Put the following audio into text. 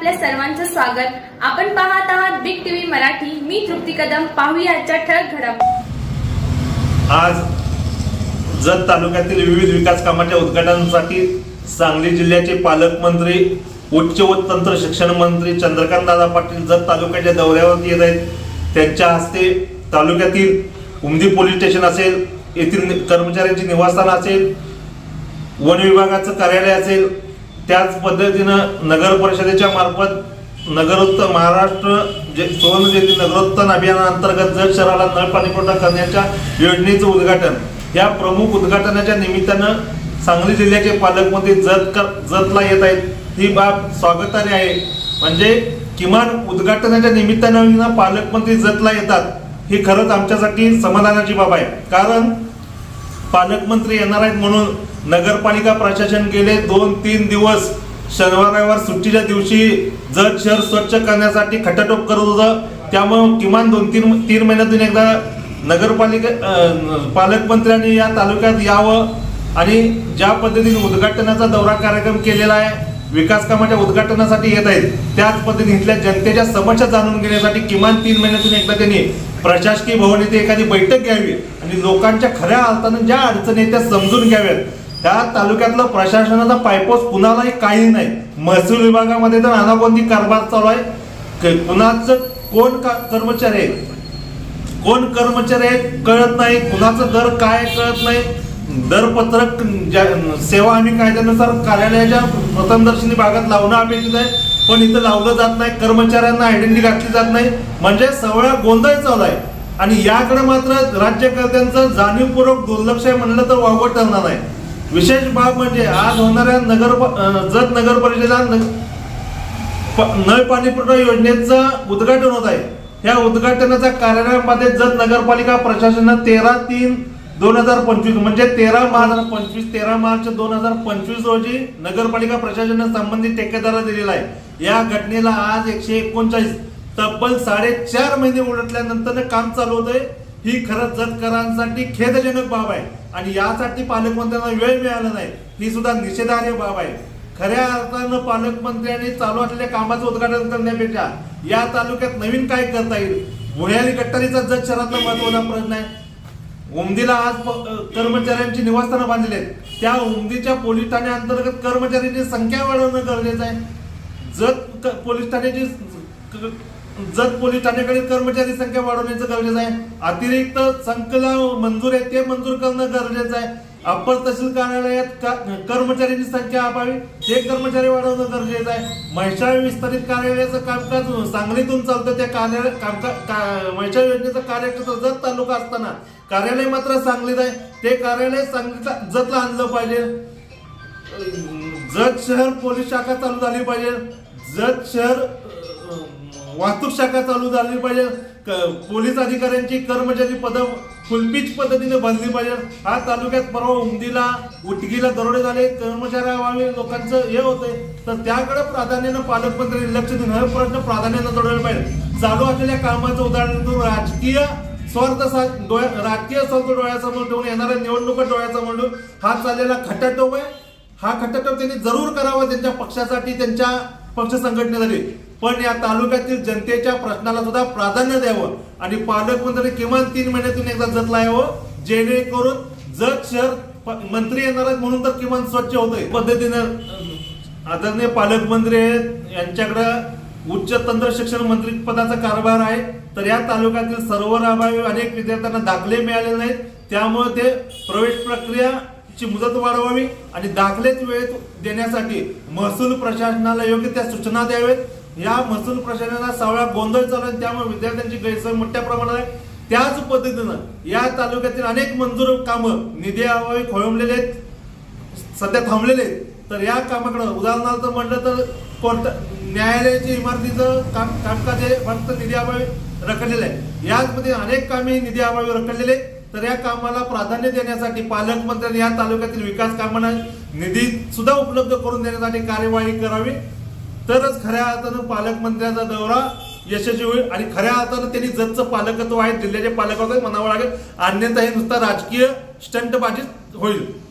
आपल्या सर्वांचं स्वागत. आपण पाहत आहात बिग टीव्ही मराठी. मी तृप्ती कदम. पाहूया आजच्या ठळक घडामोडी आज जत तालुक्यातील विविध विकास कामाच्या उद्घाटनासाठी सांगली जिल्ह्याचे पालकमंत्री उच्च व तंत्र शिक्षण मंत्री चंद्रकांत दादा पाटील जत तालुक्याच्या दौऱ्यावर येत आहेत. त्यांच्या हस्ते तालुक्यातील उमदी पोलीस स्टेशन असेल येथील कर्मचाऱ्यांचे कर्मचाऱ्यांची निवासस्थान असेल वन विभागाचं कार्यालय असेल त्याच पद्धतीनं नगर परिषदेच्या मार्फत नगरोत्तर महाराष्ट्र जे सुवर्ण जयंती नगरोत्थान अभियानाअंतर्गत जल शहराला नळ पाणी पुरवठा करण्याच्या योजनेचं उद्घाटन. या प्रमुख उद्घाटनाच्या निमित्तानं सांगली जिल्ह्याचे पालकमंत्री जत कर जतला येत आहेत. ही बाब स्वागताने आहे. म्हणजे किमान उद्घाटनाच्या निमित्तानं पालकमंत्री जतला येतात. ही खरंच आमच्यासाठी समाधानाची बाब आहे. कारण पालकमंत्री येणार आहेत म्हणून नगरपालिका प्रशासन गेले दोन तीन दिवस. शनिवार रविवार सुट्टीच्या दिवशी जत शहर स्वच्छ करण्यासाठी खटाटोप करत होतं त्यामुळं किमान दोन तीन तीन महिन्यातून एकदा नगरपालिका पालकमंत्र्यांनी या तालुक्यात यावं. आणि ज्या पद्धतीने उद्घाटनाचा दौरा कार्यक्रम केलेला आहे विकास कामाच्या उद्घाटनासाठी येत आहेत. त्याच पद्धतीने इथल्या जनतेच्या समस्या जाणून घेण्यासाठी किमान तीन महिन्यातून एकदा त्यांनी प्रशासकीय भवन येथे एखादी बैठक घ्यावी आणि लोकांच्या खऱ्या अर्थानं ज्या अडचणी आहेत त्या समजून घ्याव्यात. त्या तालुक्यातलं प्रशासनाचा पायपोस कुणालाही काही नाही. महसूल विभागामध्ये तर अनागोंदी कारभार चालू आहे. कुणाचं कोण का कर्मचारी आहे? कोण कर्मचारी आहेत कळत नाही. कुणाचं दर काय कळत नाही. दरपत्रक ज्या- सेवा हमी कायद्यानुसार कार्यालयाच्या प्रथमदर्शनी भागात लावणं अपेक्षित आहे पण इथं लावलं जात नाही कर्मचाऱ्यांना आयडेंटिटी घातली जात नाही म्हणजे सगळा गोंधळ चालू आहे आणि याकडे मात्र राज्यकर्त्यांचं जाणीवपूर्वक दुर्लक्ष आहे म्हणलं तर वावगं ठरणार नाही. विशेष बाब म्हणजे आज होणाऱ्या नगर जत नगर परिषदेला नळ पाणी पुरवठा योजनेचं उद्घाटन होत आहे. या उद्घाटनाच्या कार्यालयामध्ये जत नगरपालिका प्रशासनानं तेरा तीन दोन हजार पंचवीस म्हणजे तेरा मार्च पंचवीस तेरा मार्च दोन हजार पंचवीस रोजी नगरपालिका प्रशासनानं संबंधित ठेकेदाराला दिलेला आहे. या घटनेला आज एकशे एकोणचाळीस तब्बल साडेचार महिने उलटल्यानंतर काम चालू होतंय. ही खरंच जतकरांसाठी खेदजनक बाब आहे आणि यासाठी पालकमंत्र्यांना वेळ मिळाला नाही. ही सुद्धा निषेधार्ह बाब आहे. खऱ्या अर्थानं पालकमंत्र्यांनी चालू असलेल्या कामाचं उद्घाटन करण्यापेक्षा या तालुक्यात नवीन काय करता येईल? भुयारी गट्टारीचा जत शहरातला महत्त्वाचा प्रश्न आहे. उमदीला आज प- कर्मचाऱ्यांची निवासस्थानं बांधलेली आहेत. त्या उमदीच्या पोलीस ठाण्या अंतर्गत कर्मचाऱ्यांची संख्या वाढवणं गरजेचं आहे. जत क- पोलीस ठाण्याची जत पोलीस ठाण्याकडे कर्मचारी संख्या वाढवण्याचं गरजेचं आहे. अतिरिक्त संकला मंजूर आहे ते मंजूर करणं गरजेचं आहे. अप्पर तहसील कार्यालयात का- कर्मचाऱ्यांची संख्या अभावी. ते कर्मचारी वाढवणं गरजेचं आहे. महिषाळ विस्तारित कार्यालयाचं कामकाज सांगलीतून चालतं. त्या कार्यालय कामकाज का- योजनेचं कार्यक्षेत्र जत तालुका असताना कार्यालय मात्र सांगलीत आहे. ते कार्यालय सांगलीचा जतला आणलं पाहिजे. जत शहर पोलीस शाखा चालू झाली पाहिजे. जत शहर वाहतूक शाखा चालू झाली पाहिजे. क- पोलीस अधिकाऱ्यांची कर्मचारी पद फुलपीच पद्धतीने बनली पाहिजे. हा तालुक्यात परवा उमदीला उटगीला दरोडे झाले. कर्मचारी लोकांचं हे होतंय. तर त्याकडे प्राधान्यानं पालकमंत्र्यांनी लक्ष देऊन हा प्रश्न प्राधान्यानं सोडवला पाहिजे. चालू असलेल्या कामाचं उदाहरण देऊन राजकीय स्वार्थ सा डोळ्या राजकीय स्वार्थ डोळ्यासमोर ठेवून येणाऱ्या निवडणुका डोळ्यासमोर ठेवून हा चाललेला खटाटोप आहे. हा खटाटोप त्यांनी जरूर करावा. त्यांच्या पक्षासाठी त्यांच्या पक्ष संघटनेसाठी. पण या तालुक्यातील जनतेच्या प्रश्नाला सुद्धा प्राधान्य द्यावं. आणि पालकमंत्री किमान तीन महिन्यातून एकदा जतला यावं जेणेकरून जत शहर मंत्री येणार आहेत म्हणून तर किमान स्वच्छ होतंय. पद्धतीनं आदरणीय पालकमंत्री आहेत. यांच्याकडं उच्च तंत्र शिक्षण मंत्री पदाचा कारभार आहे. तर या तालुक्यातील सर्व अभावी अनेक विद्यार्थ्यांना दाखले मिळाले नाहीत. त्यामुळे ते प्रवेश प्रक्रिया ची मुदत वाढवावी आणि दाखलेच वेळेत देण्यासाठी महसूल प्रशासनाला योग्य त्या सूचना द्यावेत या महसूल प्रशासनाला सावळा गोंधळ चालू आहे. त्यामुळे विद्यार्थ्यांची गैरसोय मोठ्या प्रमाणात आहे. त्याच पद्धतीनं या तालुक्यातील अनेक मंजूर कामं निधी अभावी खोळंबलेले आहेत. सध्या थांबलेले आहेत. तर या कामाकडं उदाहरणार्थ म्हणलं तर कोर्ट न्यायालयाची इमारतीचं काम कामकाज हे फक्त निधी अभावी रखडलेलं आहे. याचमध्ये अनेक कामे निधी अभावी रखडलेले आहेत. तर या कामाला प्राधान्य देण्यासाठी पालकमंत्र्यांनी या तालुक्यातील विकास कामांना निधी सुद्धा उपलब्ध करून देण्यासाठी कार्यवाही करावी. तरच खऱ्या अर्थानं पालकमंत्र्याचा दौरा यशस्वी होईल आणि खऱ्या अर्थानं त्यांनी जतचं पालकत्व आहे जिल्ह्याचे पालकत्व म्हणावं लागेल. अन्यथा हे नुसता राजकीय स्टंटबाजी होईल.